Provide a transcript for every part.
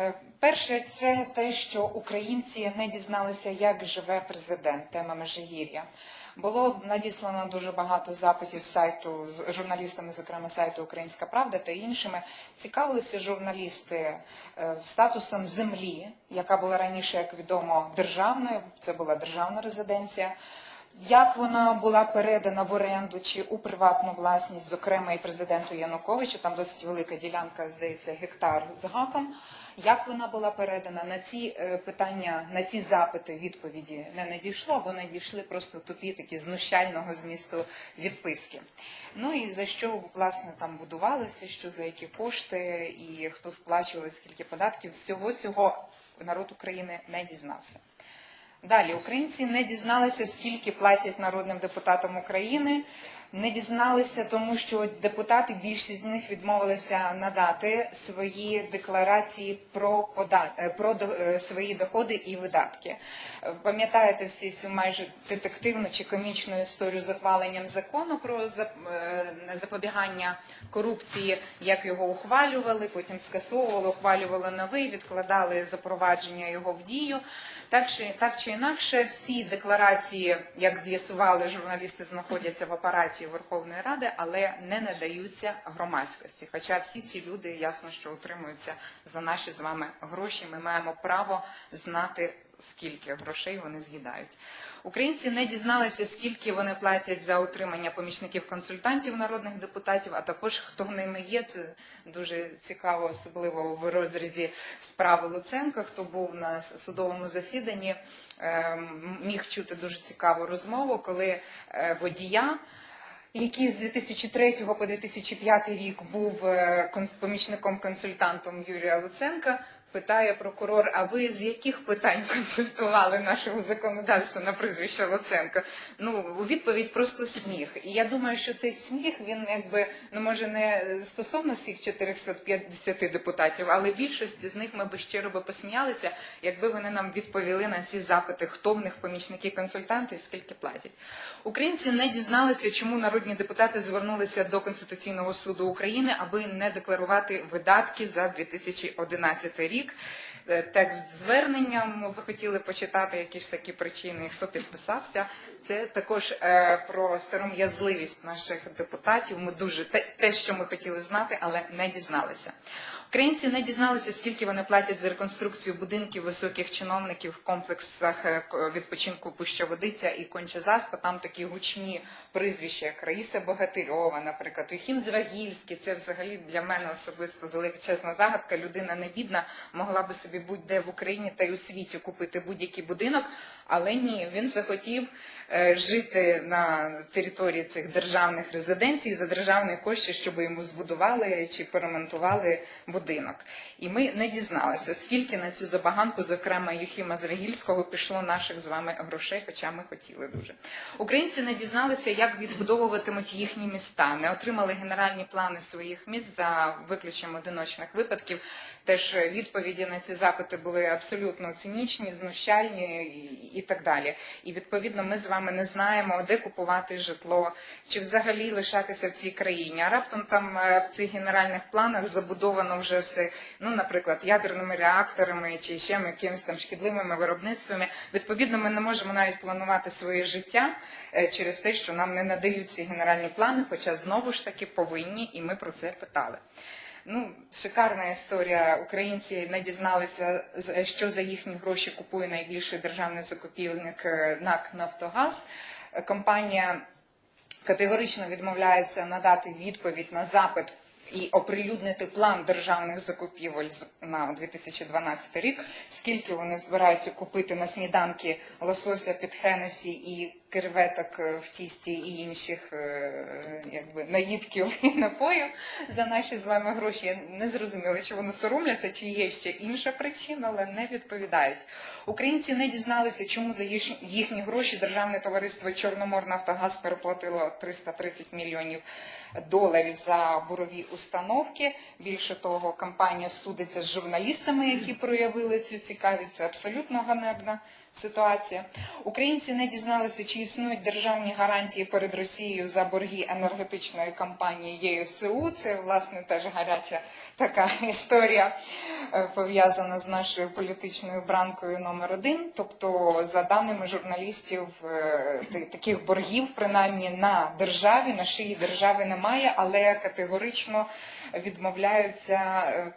Е, Перше, це те, що українці не дізналися, як живе президент, тема Межигір'я. Було надіслано дуже багато запитів сайту з журналістами, зокрема сайту Українська Правда та іншими. Цікавилися журналісти е, статусом землі, яка була раніше, як відомо, державною. Це була державна резиденція. Як вона була передана в оренду чи у приватну власність, зокрема і президенту Януковичу, там досить велика ділянка, здається, гектар з гаком. Як вона була передана на ці е, питання, на ці запити відповіді не надійшло, або надійшли просто тупі такі знущального змісту відписки. Ну і за що власне там будувалося, що за які кошти і хто сплачував скільки податків, всього цього народ України не дізнався. Далі українці не дізналися, скільки платять народним депутатам України. Не дізналися, тому що депутати, більшість з них відмовилися надати свої декларації про пода... е, про до- е, свої доходи і видатки. Пам'ятаєте всі цю майже детективну чи комічну історію з ухваленням закону про е, запобігання корупції, як його ухвалювали, потім скасовували, ухвалювали новий, відкладали запровадження його в дію. Так чи, так чи інакше, всі декларації, як з'ясували журналісти, знаходяться в апараті Верховної Ради, але не надаються громадськості. Хоча всі ці люди ясно, що утримуються за наші з вами гроші. Ми маємо право знати, скільки грошей вони з'їдають. Українці не дізналися, скільки вони платять за утримання помічників-консультантів народних депутатів, а також хто ними є. Це дуже цікаво, особливо в розрізі справи Луценка, хто був на судовому засіданні, ем, міг чути дуже цікаву розмову, коли е, водія який з 2003 по 2005 рік був е, помічником-консультантом Юрія Луценка, питає прокурор, а ви з яких питань консультували нашому законодавству на прізвище Луценка? Ну, у відповідь просто сміх. І я думаю, що цей сміх, він якби, ну може не стосовно всіх 450 депутатів, але більшості з них ми би щиро би посміялися, якби вони нам відповіли на ці запити, хто в них помічники-консультанти і скільки платять. Українці не дізналися, чому народні депутати звернулися до Конституційного суду України, аби не декларувати видатки за 2011 рік. Е, Текст звернення ми би хотіли почитати, які ж такі причини, хто підписався. Це також е, про сором'язливість наших депутатів. Ми дуже те, що ми хотіли знати, але не дізналися. Українці не дізналися, скільки вони платять за реконструкцію будинків високих чиновників в комплексах е, відпочинку Пуща-Водиця і Конча Заспа. Там такі гучні прізвища, як Раїса Богатирьова, наприклад, Юхім Звагільський. Це взагалі для мене особисто величезна загадка. Людина не бідна, могла би собі будь-де в Україні та й у світі купити будь-який будинок, але ні, він захотів е, жити на території цих державних резиденцій за державні кошти, щоб йому збудували чи поремонтували будинок. І ми не дізналися, скільки на цю забаганку, зокрема Юхіма Звягільського, пішло наших з вами грошей, хоча ми хотіли дуже. Українці не дізналися, як відбудовуватимуть їхні міста, не отримали генеральні плани своїх міст за виключенням одиночних випадків. Теж відповіді на ці запити були абсолютно цинічні, знущальні і, так далі. І відповідно ми з вами не знаємо, де купувати житло, чи взагалі лишатися в цій країні. А раптом там е, в цих генеральних планах забудовано вже все, ну, наприклад, ядерними реакторами чи ще якимись там шкідливими виробництвами. Відповідно, ми не можемо навіть планувати своє життя е, через те, що нам не надають ці генеральні плани, хоча знову ж таки повинні, і ми про це питали. Ну, шикарна історія. Українці не дізналися, що за їхні гроші купує найбільший державний закупівник е, НАК Нафтогаз. Е, Компанія категорично відмовляється надати відповідь на запит і оприлюднити план державних закупівель на 2012 рік, скільки вони збираються купити на сніданки лосося під Хенесі і креветок е, в тісті і інших е, якби наїдків і напоїв за наші з вами гроші. Я не зрозуміла, чи вони соромляться, чи є ще інша причина, але не відповідають. Українці не дізналися, чому за їхні гроші державне товариство Чорноморнафтогаз переплатило 330 мільйонів доларів за бурові установки. Більше того, компанія судиться з журналістами, які проявили цю цікавість. Це абсолютно ганебна ситуація. Українці не дізналися, чи існують державні гарантії перед Росією за борги енергетичної компанії ЄСУ. Це власне теж гаряча така історія е, пов'язана з нашою політичною бранкою номер один. Тобто, за даними журналістів, е, таких боргів принаймні на державі, на шиї держави немає, але категорично відмовляються е,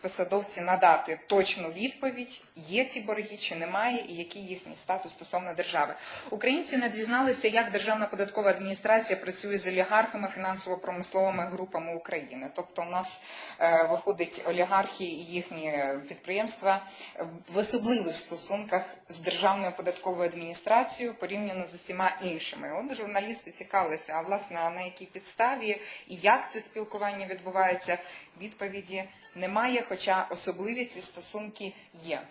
посадовці надати точну відповідь, є ці борги чи немає, і який їхній статус стосовно держави. Українці не дізналися, як Державна податкова адміністрація працює з олігархами фінансово-промисловими групами України. Тобто, у нас е, виходить олігархи і їхні підприємства в особливих стосунках з Державною податковою адміністрацією порівняно з усіма іншими. От журналісти цікавилися, а власне на якій підставі і як це спілкування відбувається. Відповіді немає, хоча особливі ці стосунки є.